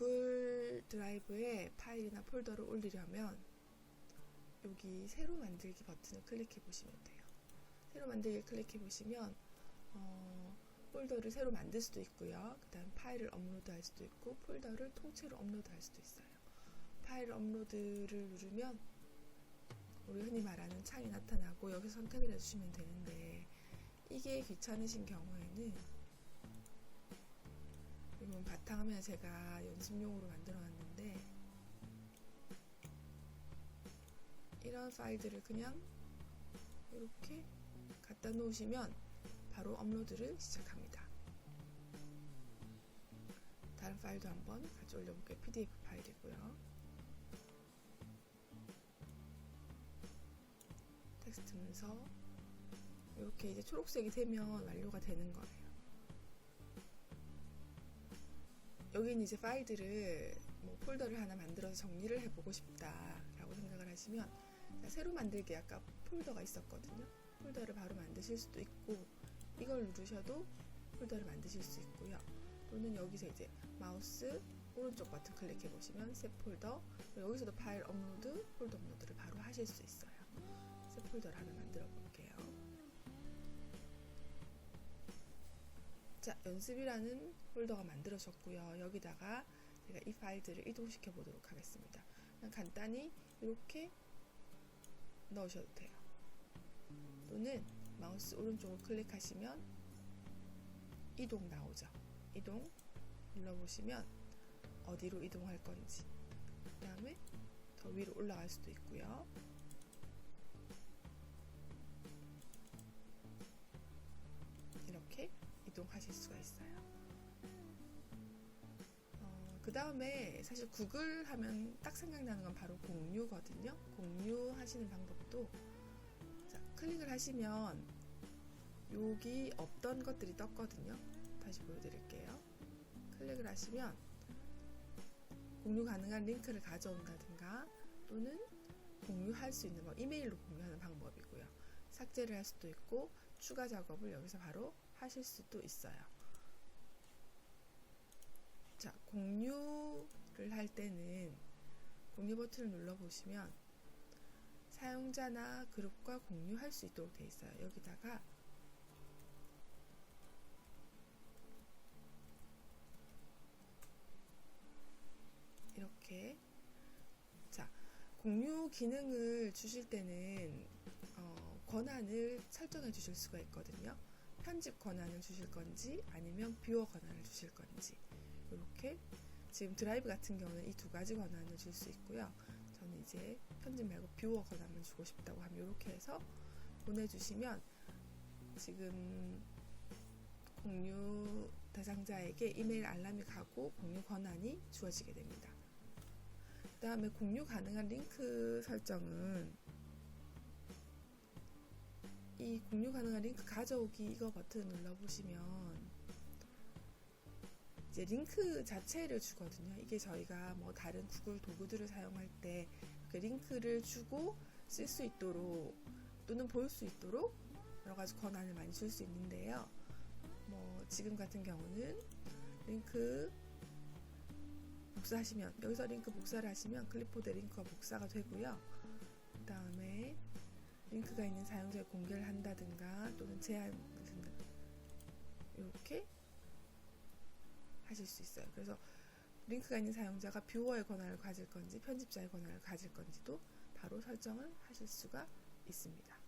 구글 드라이브에 파일이나 폴더를 올리려면 여기 새로 만들기 버튼을 클릭해 보시면 돼요. 새로 만들기 클릭해 보시면 어, 폴더를 새로 만들 수도 있고요. 그 다음 파일을 업로드 할 수도 있고 폴더를 통째로 업로드 할 수도 있어요. 파일 업로드를 누르면 우리 흔히 말하는 창이 나타나고 여기서 선택을 해주시면 되는데 이게 귀찮으신 경우에는 이건 바탕화면 제가 연습용으로 만들어 놨는데 이런 파일들을 그냥 이렇게 갖다 놓으시면 바로 업로드를 시작합니다. 다른 파일도 한번 같이 올려볼게요. PDF 파일이고요. 텍스트 문서 이렇게 이제 초록색이 되면 완료가 되는 거예요. 여기는 이제 파일들을 뭐 폴더를 하나 만들어서 정리를 해보고 싶다라고 생각을 하시면 새로 만들기 아까 폴더가 있었거든요. 폴더를 바로 만드실 수도 있고 이걸 누르셔도 폴더를 만드실 수 있고요. 또는 여기서 이제 마우스 오른쪽 버튼 클릭해 보시면 새 폴더 여기서도 파일 업로드, 폴더 업로드를 바로 하실 수 있어요. 새 폴더를 하나 만들어 볼게요. 자, 연습이라는 폴더가 만들어졌고요. 여기다가 제가 이 파일들을 이동시켜 보도록 하겠습니다. 간단히 이렇게 넣으셔도 돼요. 또는 마우스 오른쪽을 클릭하시면 이동 나오죠. 이동 눌러보시면 어디로 이동할 건지 그 다음에 더 위로 올라갈 수도 있고요. 이동하실 수가 있어요. 어, 그 다음에 사실 구글 하면 딱 생각나는 건 바로 공유거든요. 공유하시는 방법도 자, 클릭을 하시면 여기 없던 것들이 떴거든요. 다시 보여드릴게요. 클릭을 하시면 공유 가능한 링크를 가져온다든가 또는 공유할 수 있는 거 이메일로 공유하는 방법이고요. 삭제를 할 수도 있고 추가 작업을 여기서 바로 하실 수도 있어요. 자, 공유를 할 때는 공유 버튼을 눌러 보시면 사용자나 그룹과 공유할 수 있도록 되어 있어요. 여기다가 이렇게 자 공유 기능을 주실 때는 어, 권한을 설정해 주실 수가 있거든요. 편집 권한을 주실 건지 아니면 뷰어 권한을 주실 건지 이렇게 지금 드라이브 같은 경우는 이 두 가지 권한을 줄 수 있고요. 저는 이제 편집 말고 뷰어 권한을 주고 싶다고 하면 이렇게 해서 보내주시면 지금 공유 대상자에게 이메일 알람이 가고 공유 권한이 주어지게 됩니다. 그 다음에 공유 가능한 링크 설정은 이 공유 가능한 링크 가져오기 이거 버튼 눌러보시면 이제 링크 자체를 주거든요. 이게 저희가 뭐 다른 구글 도구들을 사용할 때 그 링크를 주고 쓸 수 있도록 또는 볼 수 있도록 여러 가지 권한을 많이 줄 수 있는데요. 뭐 지금 같은 경우는 링크 복사하시면 여기서 링크 복사를 하시면 클립보드 링크가 복사가 되고요. 링크가 있는 사용자에 공개를 한다든가 또는 제한 이렇게 하실 수 있어요. 그래서 링크가 있는 사용자가 뷰어의 권한을 가질 건지 편집자의 권한을 가질 건지도 바로 설정을 하실 수가 있습니다.